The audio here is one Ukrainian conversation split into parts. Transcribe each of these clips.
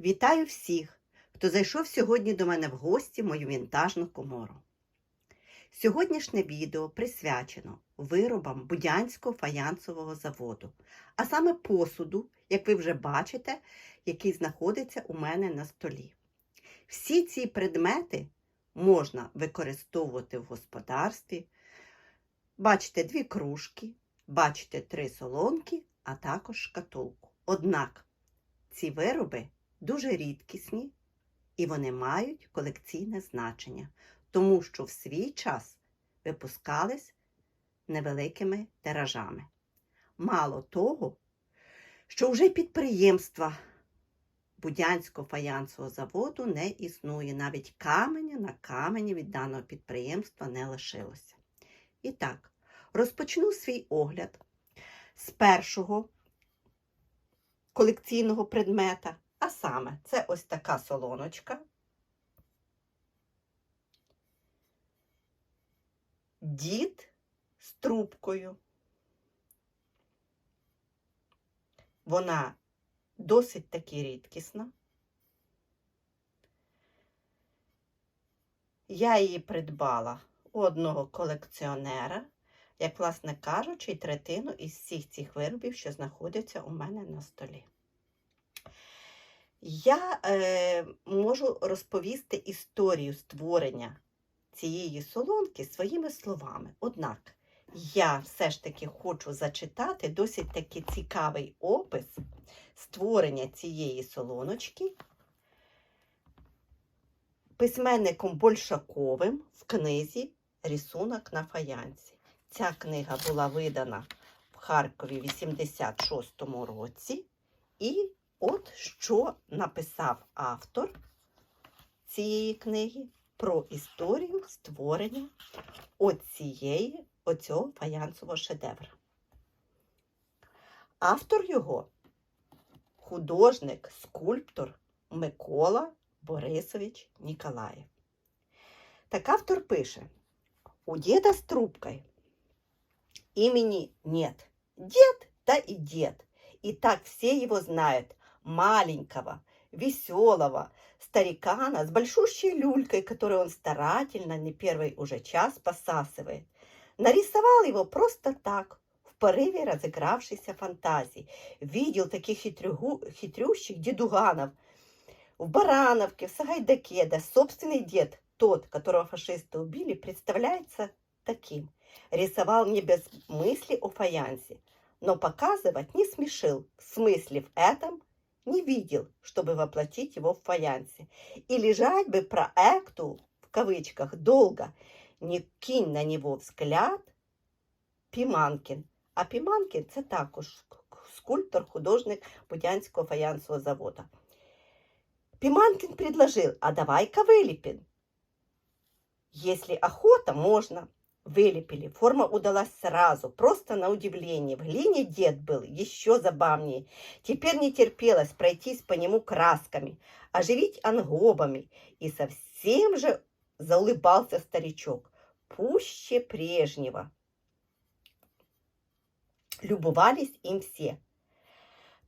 Вітаю всіх, хто зайшов сьогодні до мене в гості в мою вінтажну комору. Сьогоднішнє відео присвячено виробам Будянського фаянсового заводу, а саме посуду, як ви вже бачите, який знаходиться у мене на столі. Всі ці предмети можна використовувати в господарстві. Бачите дві кружки, бачите три солонки, а також шкатулку. Однак ці вироби дуже рідкісні і вони мають колекційне значення, тому що в свій час випускались невеликими тиражами. Мало того, що вже підприємства Будянського фаянсового заводу не існує, навіть каменя на камені від даного підприємства не лишилося. І так, розпочну свій огляд з першого колекційного предмета, а саме це ось така солоночка. Дід з трубкою. Вона досить таки рідкісна. Я її придбала у одного колекціонера, як, власне кажучи, третину із всіх цих виробів, що знаходяться у мене на столі. Я е, можу розповісти історію створення цієї солонки своїми словами. Однак я все ж таки хочу зачитати досить таки цікавий опис створення цієї солоночки письменником Большаковим в книзі Рісунок на фаянсі. Ця книга була видана в Харкові в 86-му році. І от що написав автор цієї книги про історію створення оцієї, оцього фаянсового шедевра. Автор його художник, скульптор Микола Борисович Ніколаєв. Так автор пише: у деда с трубкой имени нет. Дед, да и дед. И так все его знают. Маленького, веселого, старикана с большущей люлькой, которую он старательно, не первый уже час, посасывает. Нарисовал его просто так, в порыве разыгравшейся фантазии. Видел таких хитрюгу, хитрющих дедуганов в Барановке, в Сагайдаке, да собственный дед, тот, которого фашисты убили, представляется таким. Рисовал не без мысли о фаянсе, но показывать не смешил. В смысле в этом не видел, чтобы воплотить его в фаянсе. И лежать бы проекту, в кавычках, долго, не кинь на него взгляд Піманкін. А Піманкін це також скульптор, художник Будянського фаянсового завода. Пиманкин предложил, а давай-ка вылепим. Если охота, можно. Вылепили. Форма удалась сразу, просто на удивление. В глине дед был еще забавнее. Теперь не терпелось пройтись по нему красками, оживить ангобами. И совсем же заулыбался старичок. Пуще прежнего. Любовались им все.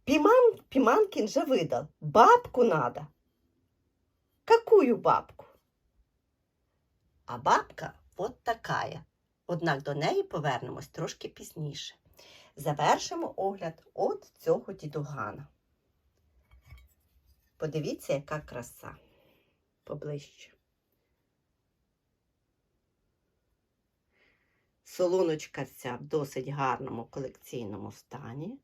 Пиман, Пиманкин же выдал. Бабку надо. Какую бабку? А бабка от такая. Однак до неї повернемось трошки пізніше. Завершимо огляд от цього дідугана. Подивіться, яка краса поближче. Солоночка ця в досить гарному колекційному стані.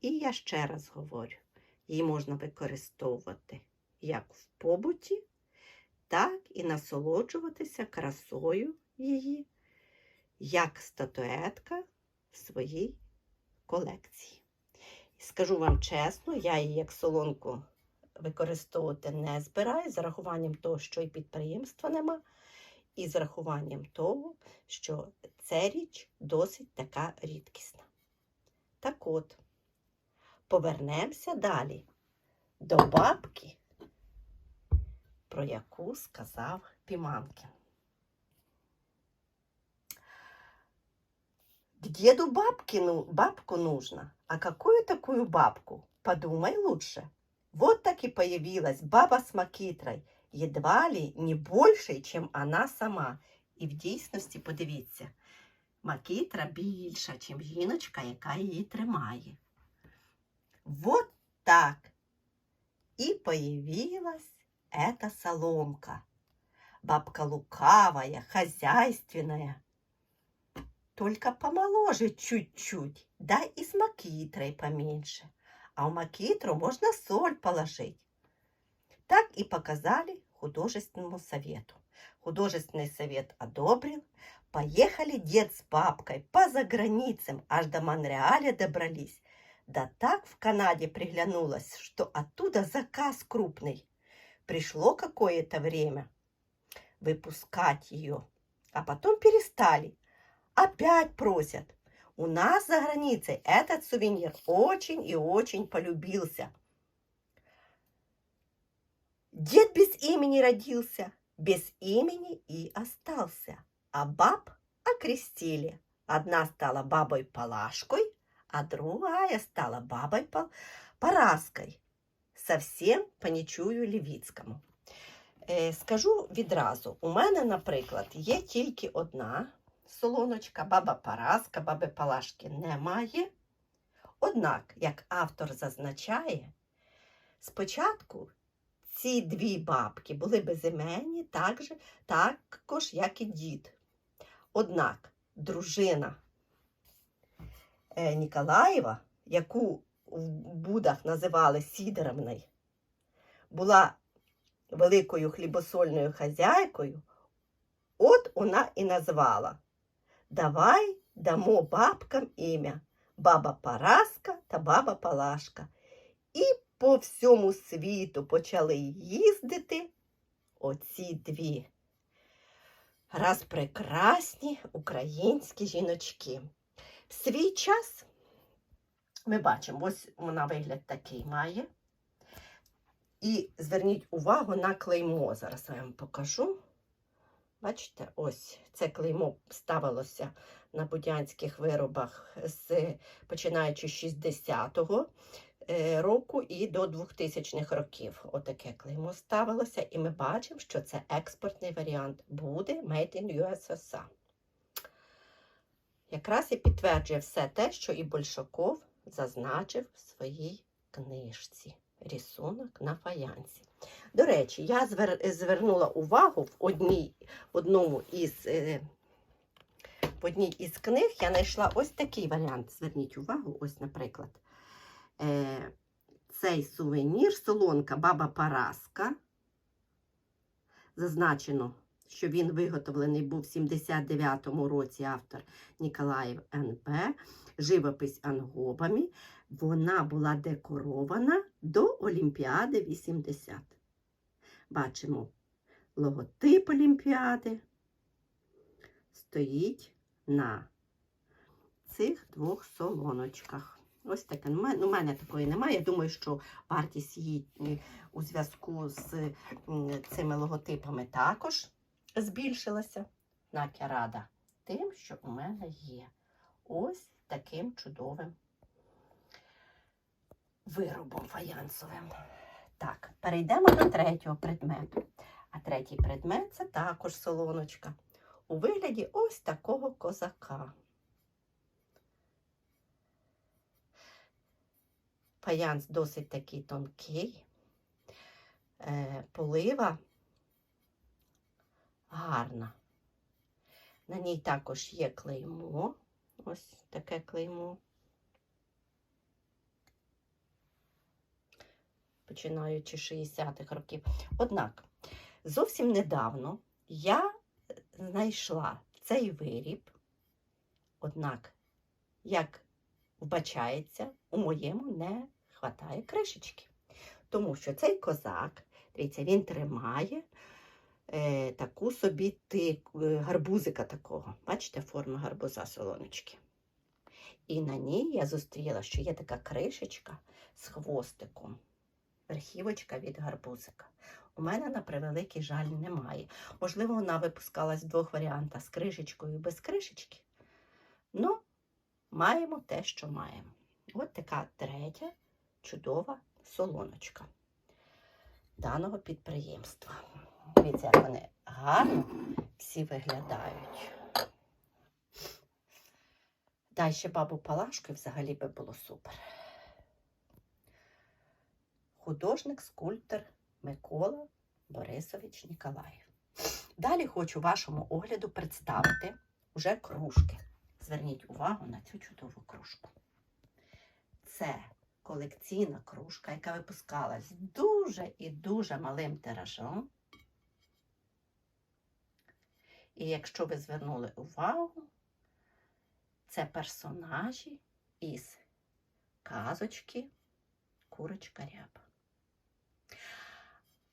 І я ще раз говорю, її можна використовувати як в побуті, так і насолоджуватися красою її, як статуетка в своїй колекції. Скажу вам чесно, я її як солонку використовувати не збираю, з рахуванням того, що і підприємства нема, і з рахуванням того, що ця річ досить така рідкісна. Так от, повернемося далі до бабки, про яку сказав Піманкін. Деду бабкину, бабку нужно. А какую такую бабку? Подумай лучше. Вот так и появилась баба с макітрой, едва ли не більше, чем она сама. І в дійсності, подивіться, макітра більша, ніж жіночка, яка її тримає. Вот так и появилась эта соломка. Бабка лукавая, хозяйственная. Только помоложе чуть-чуть, да и с макитрой поменьше. А в макитру можно соль положить. Так и показали художественному совету. Художественный совет одобрил. Поехали дед с бабкой по заграницам, аж до Монреаля добрались. Да так в Канаде приглянулась, что оттуда заказ крупный. Пришло какое-то время выпускать ее, а потом перестали. Опять просят. У нас за границей этот сувенир очень и очень полюбился. Дед без имени родился, без имени и остался. А баб окрестили. Одна стала бабой Палашкой, а другая стала бабой Параской. Совсем по нечую Лівіцькому. Е, скажу відразу: у мене, наприклад, є тільки одна солоночка, баба Параска, баби Палашки немає. Однак, як автор зазначає, спочатку ці дві бабки були безіменні, так же, також, як і дід. Однак дружина е, Ніколаєва, яку в Будах називали Сідоровною, була великою хлібосольною хазяйкою, от вона і назвала Давай дамо бабкам ім'я баба Параска та баба Палашка. І по всьому світу почали їздити оці дві раз прекрасні українські жіночки. В свій час ми бачимо, ось вона вигляд такий має. І зверніть увагу на клеймо. Зараз я вам покажу. Бачите, ось це клеймо ставилося на будянських виробах з починаючи з 60-го е, року і до 2000-х років. Отаке клеймо ставилося, і ми бачимо, що це експортний варіант буде Made in USSR. Якраз і підтверджує все те, що і Большаков зазначив в своїй книжці. Рисунок на фаянсі. До речі, я звер... звернула увагу в одній, одному із, е, в одній із книг я знайшла ось такий варіант. Зверніть увагу, ось, наприклад, е, цей сувенір, солонка Баба Параска. Зазначено, що він виготовлений був в 79-му році автор Ніколаєв НП, живопис ангобами. Вона була декорована до Олімпіади 80. Бачимо логотип Олімпіади стоїть на цих двох солоночках. Ось таке. Ну, У мене такої немає. Я думаю, що вартість її е, у зв'язку з цими логотипами також збільшилася. Однак тим, що у мене є ось таким чудовим виробом фаянсовим. Так, перейдемо до третього предмету. А третій предмет це також солоночка. У вигляді ось такого козака. Фаянс досить такий тонкий, е, полива гарна. На ній також є клеймо. Ось таке клеймо. починаючи з 60-х років. Однак, зовсім недавно я знайшла цей виріб, однак, як вбачається, у моєму не вистачає кришечки. Тому що цей козак, дивіться, він тримає е, таку собі тик, е, гарбузика такого. Бачите, форма гарбуза солоночки. І на ній я зустріла, що є така кришечка з хвостиком верхівочка від гарбузика. У мене, на превеликий жаль, немає. Можливо, вона випускалась в двох варіантах з кришечкою і без кришечки. Ну, маємо те, що маємо. От така третя чудова солоночка. даного підприємства. Дивіться, як вони гарно всі виглядають. Дай ще бабу Палашку і взагалі би було супер. Художник, скульптор Микола Борисович Ніколаєв. Далі хочу вашому огляду представити уже кружки. Зверніть увагу на цю чудову кружку. Це колекційна кружка, яка випускалась дуже і дуже малим тиражом. І якщо ви звернули увагу, це персонажі із казочки Курочка Ряба.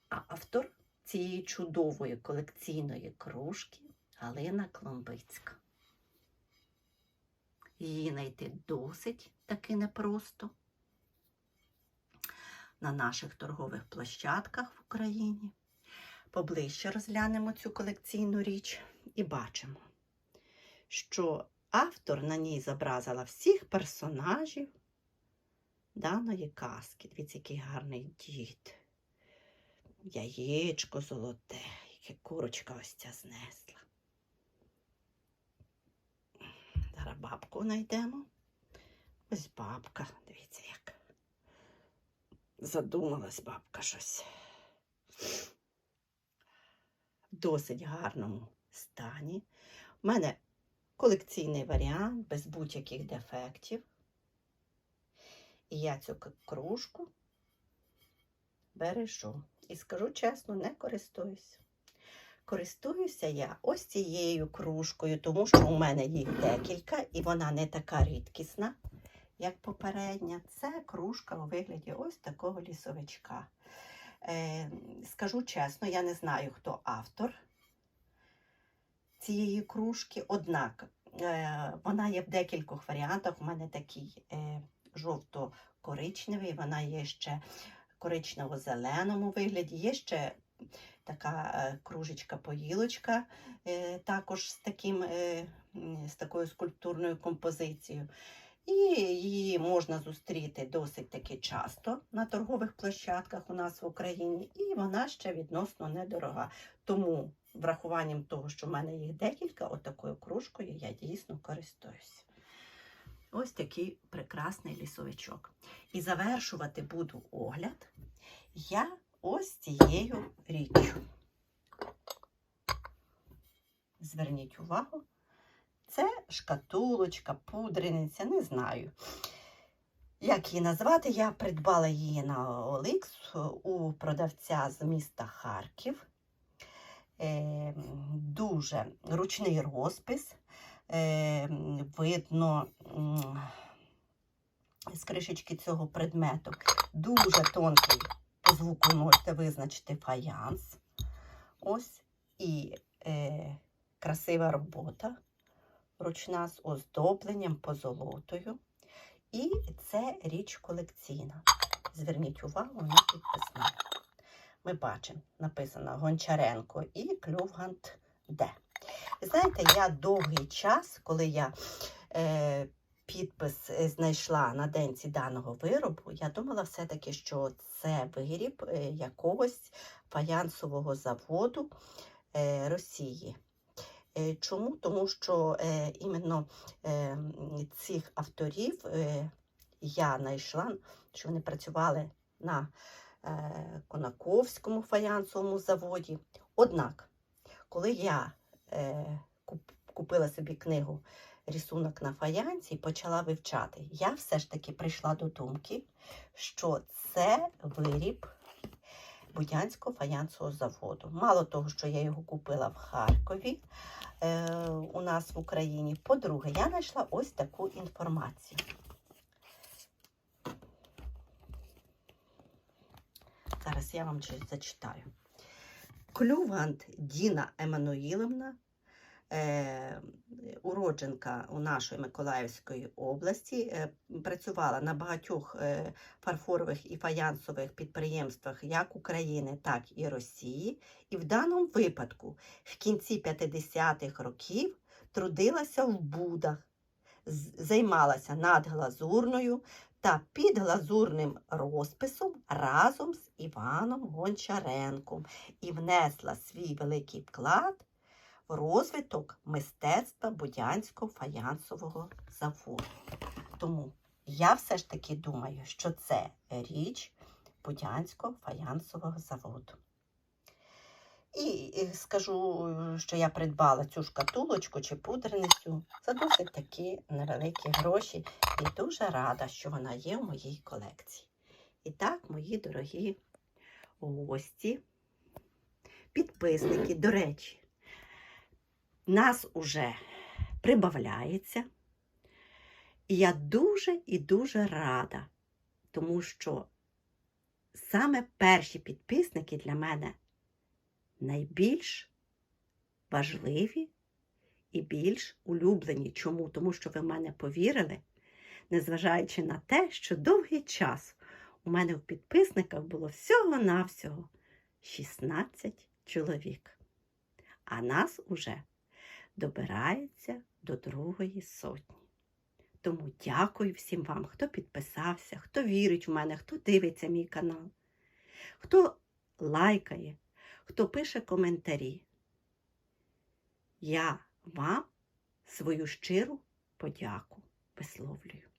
А автор цієї чудової колекційної кружки Галина Кломбицька. Її знайти досить таки непросто на наших торгових площадках в Україні. Поближче розглянемо цю колекційну річ і бачимо, що автор на ній зобразила всіх персонажів даної казки. Дивіться, який гарний дід. Яєчко золоте, яке курочка ось ця знесла. Зараз бабку знайдемо. Ось бабка, дивіться, як задумалась бабка щось. В досить гарному стані. У мене колекційний варіант без будь-яких дефектів. І я цю кружку бережу. І скажу чесно, не користуюсь. Користуюся я ось цією кружкою, тому що у мене їх декілька, і вона не така рідкісна, як попередня. Це кружка у вигляді ось такого лісовичка. Е, скажу чесно, я не знаю, хто автор цієї кружки, однак е, вона є в декількох варіантах. У мене такий е, жовто-коричневий, вона є ще коричнево-зеленому вигляді, є ще така кружечка-поїлочка, також з, таким, з такою скульптурною композицією. І її можна зустріти досить таки часто на торгових площадках у нас в Україні, і вона ще відносно недорога. Тому, врахуванням того, що в мене їх декілька, отакою кружкою я дійсно користуюся. Ось такий прекрасний лісовичок. І завершувати буду огляд я ось цією річчю. Зверніть увагу, це шкатулочка, пудрениця, не знаю. Як її назвати, я придбала її на Оликс у продавця з міста Харків. Е, дуже ручний розпис. Е, видно з кришечки цього предмету. Дуже тонкий, по звуку можете визначити фаянс. Ось і е, красива робота, ручна з оздобленням позолотою. І це річ колекційна. Зверніть увагу на підписник. Ми бачимо, написано Гончаренко і Клювгант Д. Знаєте, я довгий час, коли я е, підпис е, знайшла на денці даного виробу, я думала все-таки, що це виріб е, якогось фаянсового заводу е, Росії. Е, Чому? Тому що е, іменно е, цих авторів я знайшла, що вони працювали на Конаковському фаянсовому заводі. Однак, коли я купила собі книгу Рисунок на фаянсі і почала вивчати, я все ж таки прийшла до думки, що це виріб Будянського фаянсового заводу. Мало того, що я його купила в Харкові е, у нас в Україні. По-друге, я знайшла ось таку інформацію. Зараз я вам щось зачитаю. Клювант Діна Еммануїловна, уродженка у нашої Миколаївської області, е, працювала на багатьох е, фарфорових і фаянсових підприємствах як України, так і Росії. І в даному випадку в кінці 50-х років трудилася в будах, займалася надглазурною та під глазурним розписом разом з Іваном Гончаренком і внесла свій великий вклад розвиток мистецтва Будянського фаянсового заводу. Тому я все ж таки думаю, що це річ Будянського фаянсового заводу. І скажу, що я придбала цю шкатулочку чи пудреницю за досить такі невеликі гроші і дуже рада, що вона є в моїй колекції. І так, мої дорогі гості, підписники, до речі, нас уже прибавляється. І я дуже і дуже рада, тому що саме перші підписники для мене найбільш важливі і більш улюблені. Чому? Тому що ви в мене повірили, незважаючи на те, що довгий час у мене в підписниках було всього-навсього 16 чоловік. А нас уже добирається до другої сотні. Тому дякую всім вам, хто підписався, хто вірить в мене, хто дивиться мій канал, хто лайкає, хто пише коментарі. Я вам свою щиру подяку висловлюю.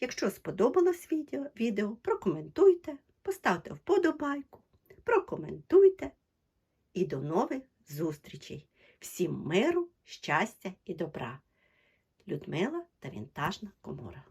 Якщо сподобалось відео, відео прокоментуйте, поставте вподобайку, прокоментуйте і до нових зустрічей! Всім миру, щастя і добра! Людмила та вінтажна комора.